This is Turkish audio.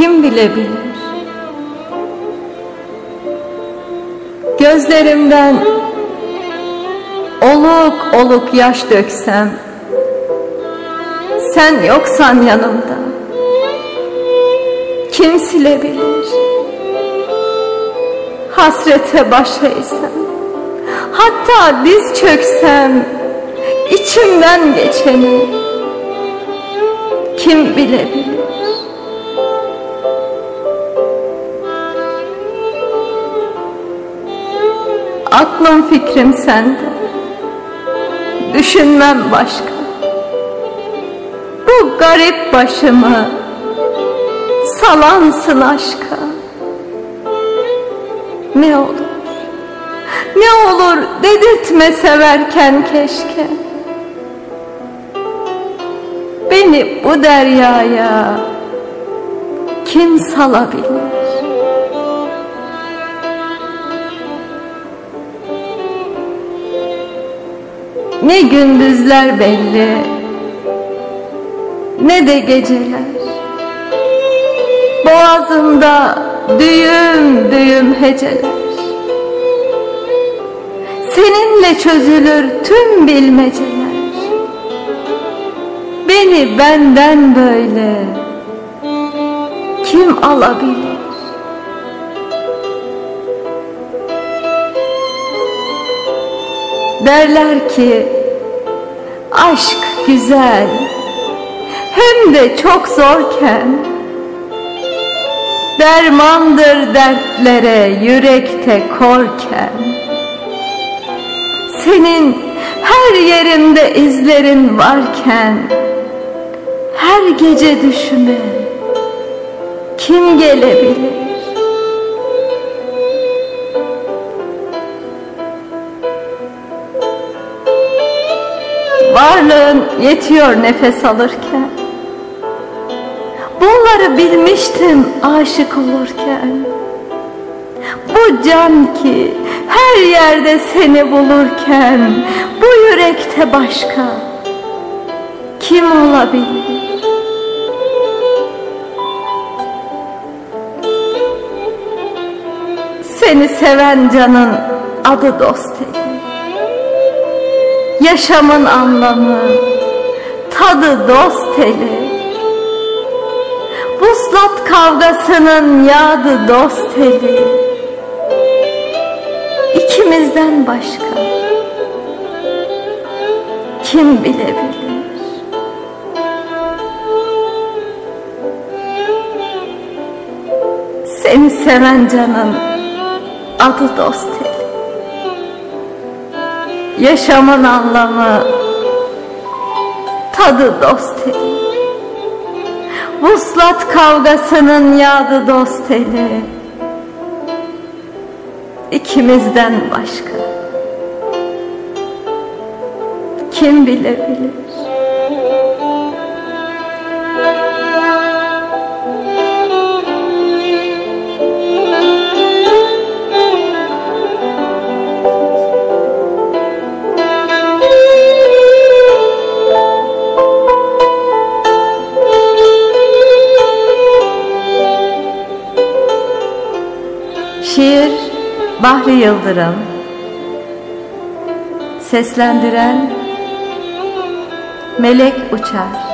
kim bilebilir? Gözlerimden oluk oluk yaş döksem Sen yoksan yanımda Kim silebilir? Hasrete baş Hatta diz çöksem içimden geçeni Kim bilebilir? Aklım fikrim sende. Düşünmem başka. Bu garip başımı Salansın aşka. Ne olur Ne olur dedirtme severken keşke. Beni bu deryaya Kim salabilir Ne gündüzler belli Ne de geceler. Boğazımda düğüm düğüm heceler. Seninle çözülür tüm bilmeceler. Beni benden böyle Kim alabilir? Derler ki aşk güzel hem de çok zorken Dermandır dertlere yürekte korken Senin her yerinde izlerin varken Her gece düşüme kim gelebilir? Yetiyor nefes alırken. Bunları bilmiştim aşık olurken. Bu can ki her yerde seni bulurken Bu yürekte başka kim olabilir? Seni seven canın adı dost Yaşamın anlamı tadı dost eli. Vuslat kavgasının yağdı dost eli. İkimizden başka kim bilebilir? Seni seven canın adı dost eli. Yaşamın anlamı tadı dost eli. Vuslat kavgasının yağdı dost eli. İkimizden başka. Kim bilebilir Şiir Bahri Yıldırım. Seslendiren Melek Uçar